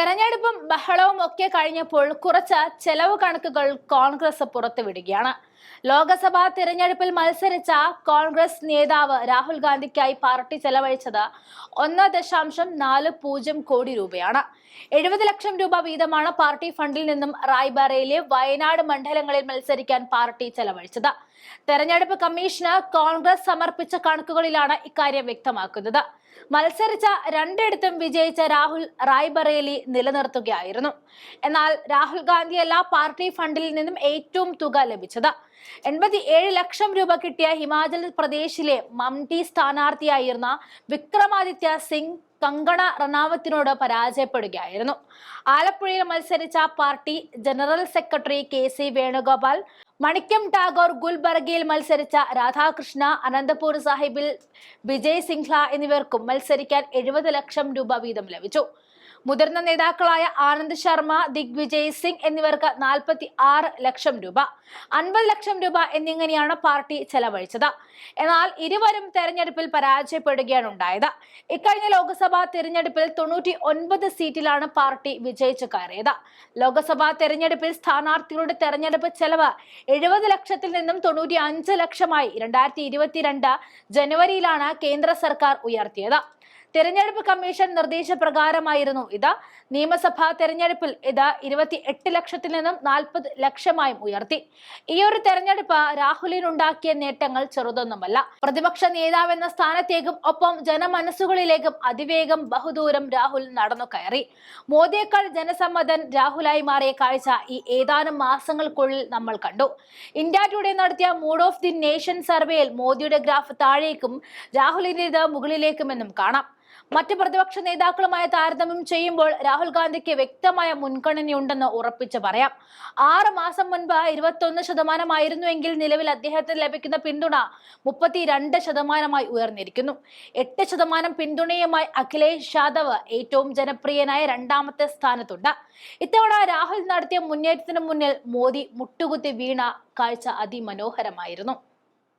തെരഞ്ഞെടുപ്പും ബഹളവും ഒക്കെ കഴിഞ്ഞപ്പോൾ കുറച്ച് ചെലവ് കണക്കുകൾ കോൺഗ്രസ് പുറത്തുവിടുകയാണ്. ലോക്സഭാ തിരഞ്ഞെടുപ്പിൽ മത്സരിച്ച കോൺഗ്രസ് നേതാവ് രാഹുൽ ഗാന്ധിക്കായി പാർട്ടി ചെലവഴിച്ചത് ഒന്ന് ദശാംശം നാല് പൂജ്യം കോടി രൂപയാണ്. എഴുപത് ലക്ഷം രൂപ വീതമാണ് പാർട്ടി ഫണ്ടിൽ നിന്നും റായ്ബറയിലെ വയനാട് മണ്ഡലങ്ങളിൽ മത്സരിക്കാൻ പാർട്ടി ചെലവഴിച്ചത്. തെരഞ്ഞെടുപ്പ് കമ്മീഷന് കോൺഗ്രസ് സമർപ്പിച്ച കണക്കുകളിലാണ് ഇക്കാര്യം വ്യക്തമാക്കുന്നത്. മത്സരിച്ച രണ്ടിടത്തും വിജയിച്ച രാഹുൽ റായ്ബറേലി നിലനിർത്തുകയായിരുന്നു എന്നാൽ രാഹുൽ ഗാന്ധിയല്ല പാർട്ടി ഫണ്ടിൽ നിന്നും ഏറ്റവും തുക ലഭിച്ചത്. എൺപത്തി ഏഴ് ലക്ഷം രൂപ കിട്ടിയ ഹിമാചൽ പ്രദേശിലെ മംടി സ്ഥാനാർത്ഥിയായിരുന്ന വിക്രമാദിത്യ സിംഗ് കങ്കണ റണാവത്തിനോട് പരാജയപ്പെടുകയായിരുന്നു. ആലപ്പുഴയിൽ മത്സരിച്ച party general secretary K C Venugopal Manickam Tagore ഗുൽബർഗയിൽ മത്സരിച്ച രാധാകൃഷ്ണ അനന്തപൂർ സാഹിബിൽ വിജയ് സിംഗ്ല എന്നിവർക്കും മത്സരിക്കാൻ എഴുപത് ലക്ഷം രൂപ വീതം ലഭിച്ചു. മുതിർന്ന നേതാക്കളായ ആനന്ദ് ശർമ്മ ദിഗ്വിജയ് സിംഗ് എന്നിവർക്ക് നാൽപ്പത്തി ആറ് ലക്ഷം രൂപ അൻപത് ലക്ഷം രൂപ എന്നിങ്ങനെയാണ് പാർട്ടി ചെലവഴിച്ചത്. എന്നാൽ ഇരുവരും തെരഞ്ഞെടുപ്പിൽ പരാജയപ്പെടുകയാണ് ഉണ്ടായത്. ഇക്കഴിഞ്ഞ ലോക്സഭാ തെരഞ്ഞെടുപ്പിൽ തൊണ്ണൂറ്റി ഒൻപത് സീറ്റിലാണ് പാർട്ടി വിജയിച്ചു കയറിയത്. ലോക്സഭാ തെരഞ്ഞെടുപ്പിൽ സ്ഥാനാർത്ഥികളുടെ തെരഞ്ഞെടുപ്പ് ചെലവ് എഴുപത് ലക്ഷത്തിൽ നിന്നും തൊണ്ണൂറ്റി അഞ്ച് ലക്ഷമായി. രണ്ടായിരത്തി ഇരുപത്തിരണ്ട് ജനുവരിയിലാണ് കേന്ദ്ര സർക്കാർ ഉയർത്തിയത്. തെരഞ്ഞെടുപ്പ് കമ്മീഷൻ നിർദ്ദേശപ്രകാരമായിരുന്നു. ഇത് നിയമസഭാ തെരഞ്ഞെടുപ്പിൽ ഇത് ഇരുപത്തി എട്ട് ലക്ഷത്തിൽ നിന്നും നാൽപ്പത് ലക്ഷമായും ഉയർത്തി. ഈ ഒരു തെരഞ്ഞെടുപ്പ് രാഹുലിനുണ്ടാക്കിയ നേട്ടങ്ങൾ ചെറുതൊന്നുമല്ല. പ്രതിപക്ഷ നേതാവെന്ന സ്ഥാനത്തേക്കും ഒപ്പം ജനമനസ്സുകളിലേക്കും അതിവേഗം ബഹുദൂരം രാഹുൽ നടന്നു കയറി. മോദിയേക്കാൾ ജനസമ്മതൻ രാഹുലായി മാറിയ കാഴ്ച ഈ ഏതാനും മാസങ്ങൾക്കുള്ളിൽ നമ്മൾ കണ്ടു. ഇന്ത്യ ടുഡേ നടത്തിയ മൂഡ് ഓഫ് ദി നേഷൻ സർവേയിൽ മോദിയുടെ ഗ്രാഫ് താഴേക്കും രാഹുലിന്റേത് മുകളിലേക്കുമെന്നും കാണാം. മറ്റ് പ്രതിപക്ഷ നേതാക്കളുമായി താരതമ്യം ചെയ്യുമ്പോൾ രാഹുൽ ഗാന്ധിക്ക് വ്യക്തമായ മുൻഗണനയുണ്ടെന്ന് ഉറപ്പിച്ച് പറയാം. ആറ് മാസം മുൻപ് ഇരുപത്തൊന്ന് ശതമാനമായിരുന്നുവെങ്കിൽ നിലവിൽ അദ്ദേഹത്തിന് ലഭിക്കുന്ന പിന്തുണ മുപ്പത്തിരണ്ട് ശതമാനമായി ഉയർന്നിരിക്കുന്നു. എട്ട് ശതമാനം പിന്തുണയുമായി അഖിലേഷ് യാദവ് ഏറ്റവും ജനപ്രിയനായ രണ്ടാമത്തെ സ്ഥാനത്തുണ്ട്. ഇത്തവണ രാഹുൽ നടത്തിയ മുന്നേറ്റത്തിന് മുന്നിൽ മോദി മുട്ടുകുത്തി വീണ കാഴ്ച അതിമനോഹരമായിരുന്നു.